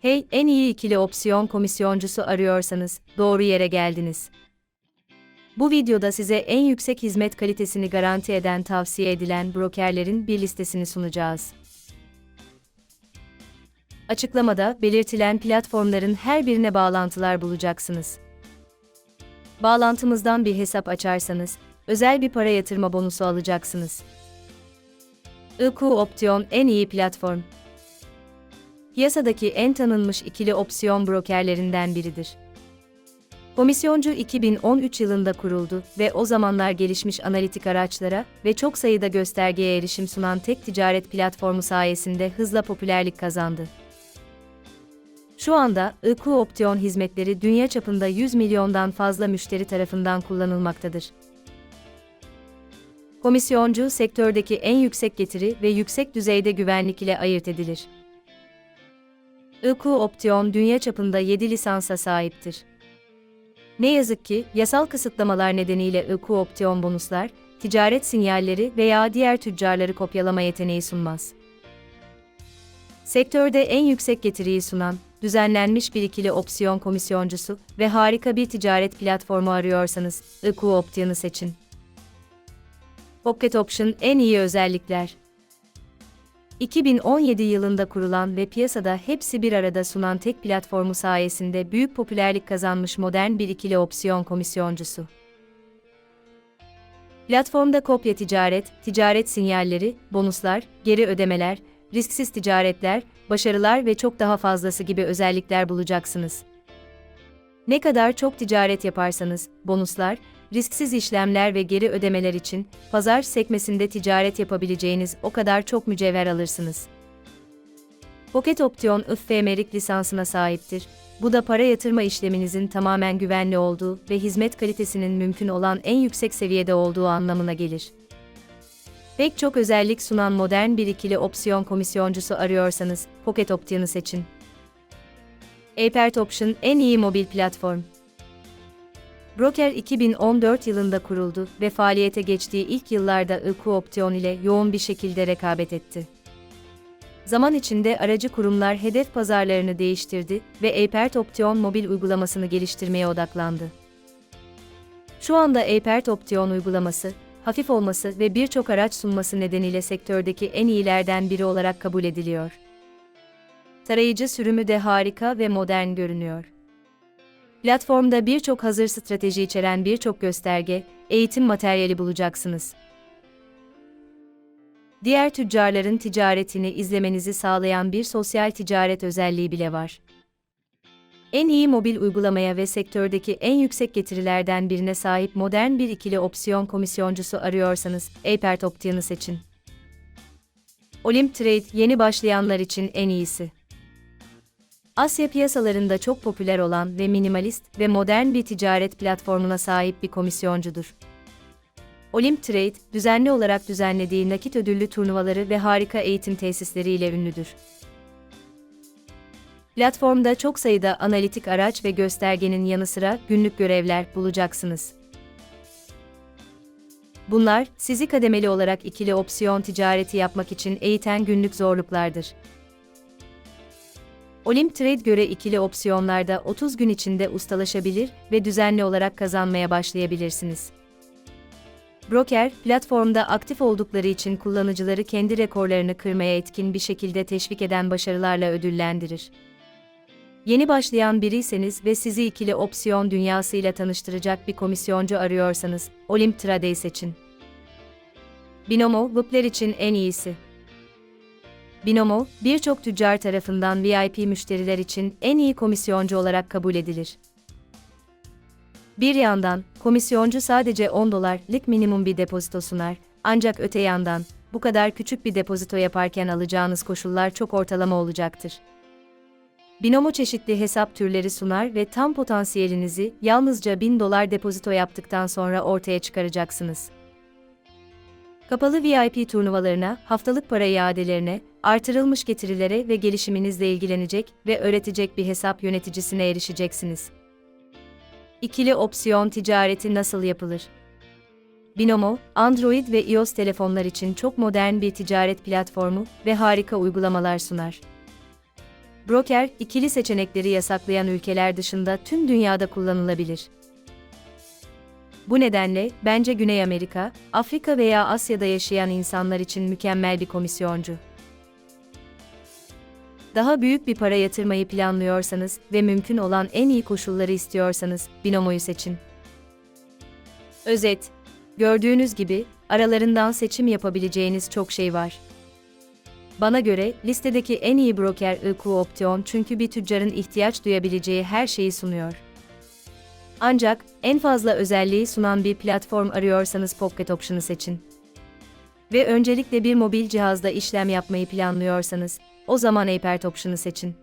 Hey, en iyi ikili opsiyon komisyoncusu arıyorsanız doğru yere geldiniz. Bu videoda size en yüksek hizmet kalitesini garanti eden tavsiye edilen brokerlerin bir listesini sunacağız. Açıklamada belirtilen platformların her birine bağlantılar bulacaksınız. Bağlantımızdan bir hesap açarsanız, özel bir para yatırma bonusu alacaksınız. IQ Option en iyi platform. Piyasadaki en tanınmış ikili opsiyon brokerlerinden biridir. Komisyoncu 2013 yılında kuruldu ve o zamanlar gelişmiş analitik araçlara ve çok sayıda göstergeye erişim sunan tek ticaret platformu sayesinde hızla popülerlik kazandı. Şu anda IQ Option hizmetleri dünya çapında 100 milyondan fazla müşteri tarafından kullanılmaktadır. Komisyoncu sektördeki en yüksek getiri ve yüksek düzeyde güvenlik ile ayırt edilir. IQ Option dünya çapında 7 lisansa sahiptir. Ne yazık ki, yasal kısıtlamalar nedeniyle IQ Option bonuslar, ticaret sinyalleri veya diğer tüccarları kopyalama yeteneği sunmaz. Sektörde en yüksek getiriyi sunan, düzenlenmiş bir ikili opsiyon komisyoncusu ve harika bir ticaret platformu arıyorsanız, IQ Option'u seçin. Pocket Option en iyi özellikler. 2017 yılında kurulan ve piyasada hepsi bir arada sunan tek platformu sayesinde büyük popülerlik kazanmış modern bir ikili opsiyon komisyoncusu. Platformda kopya ticaret, ticaret sinyalleri, bonuslar, geri ödemeler, risksiz ticaretler, başarılar ve çok daha fazlası gibi özellikler bulacaksınız. Ne kadar çok ticaret yaparsanız, bonuslar, risksiz işlemler ve geri ödemeler için pazar sekmesinde ticaret yapabileceğiniz o kadar çok mücevher alırsınız. Pocket Option IF Merik lisansına sahiptir. Bu da para yatırma işleminizin tamamen güvenli olduğu ve hizmet kalitesinin mümkün olan en yüksek seviyede olduğu anlamına gelir. Pek çok özellik sunan modern bir ikili opsiyon komisyoncusu arıyorsanız Pocket Option'u seçin. Apert Option en iyi mobil platform. Broker 2014 yılında kuruldu ve faaliyete geçtiği ilk yıllarda IQ Option ile yoğun bir şekilde rekabet etti. Zaman içinde aracı kurumlar hedef pazarlarını değiştirdi ve Apert Option mobil uygulamasını geliştirmeye odaklandı. Şu anda Apert Option uygulaması, hafif olması ve birçok araç sunması nedeniyle sektördeki en iyilerden biri olarak kabul ediliyor. Tarayıcı sürümü de harika ve modern görünüyor. Platformda birçok hazır strateji içeren birçok gösterge, eğitim materyali bulacaksınız. Diğer tüccarların ticaretini izlemenizi sağlayan bir sosyal ticaret özelliği bile var. En iyi mobil uygulamaya ve sektördeki en yüksek getirilerden birine sahip modern bir ikili opsiyon komisyoncusu arıyorsanız, Apert Option'u seçin. Olymp Trade yeni başlayanlar için en iyisi. Asya piyasalarında çok popüler olan ve minimalist ve modern bir ticaret platformuna sahip bir komisyoncudur. Olymp Trade, düzenli olarak düzenlediği nakit ödüllü turnuvaları ve harika eğitim tesisleriyle ünlüdür. Platformda çok sayıda analitik araç ve göstergenin yanı sıra günlük görevler bulacaksınız. Bunlar, sizi kademeli olarak ikili opsiyon ticareti yapmak için eğiten günlük zorluklardır. Olymp Trade göre ikili opsiyonlarda 30 gün içinde ustalaşabilir ve düzenli olarak kazanmaya başlayabilirsiniz. Broker, platformda aktif oldukları için kullanıcıları kendi rekorlarını kırmaya etkin bir şekilde teşvik eden başarılarla ödüllendirir. Yeni başlayan biriyseniz ve sizi ikili opsiyon dünyasıyla tanıştıracak bir komisyoncu arıyorsanız, Olymp Trade'yi seçin. Binomo, Vupler için en iyisi. Binomo, birçok tüccar tarafından VIP müşteriler için en iyi komisyoncu olarak kabul edilir. Bir yandan, komisyoncu sadece 10 dolarlık minimum bir depozito sunar, ancak öte yandan, bu kadar küçük bir depozito yaparken alacağınız koşullar çok ortalama olacaktır. Binomo çeşitli hesap türleri sunar ve tam potansiyelinizi yalnızca 1000 dolar depozito yaptıktan sonra ortaya çıkaracaksınız. Kapalı VIP turnuvalarına, haftalık para iadelerine, artırılmış getirilere ve gelişiminizle ilgilenecek ve öğretecek bir hesap yöneticisine erişeceksiniz. İkili opsiyon ticareti nasıl yapılır? Binomo, Android ve iOS telefonlar için çok modern bir ticaret platformu ve harika uygulamalar sunar. Broker, ikili seçenekleri yasaklayan ülkeler dışında tüm dünyada kullanılabilir. Bu nedenle, bence Güney Amerika, Afrika veya Asya'da yaşayan insanlar için mükemmel bir komisyoncu. Daha büyük bir para yatırmayı planlıyorsanız ve mümkün olan en iyi koşulları istiyorsanız, Binomo'yu seçin. Özet. Gördüğünüz gibi, aralarından seçim yapabileceğiniz çok şey var. Bana göre, listedeki en iyi broker IQ Option çünkü bir tüccarın ihtiyaç duyabileceği her şeyi sunuyor. Ancak, en fazla özelliği sunan bir platform arıyorsanız Pocket Option'ı seçin. Ve öncelikle bir mobil cihazda işlem yapmayı planlıyorsanız, o zaman Apert Option'ı seçin.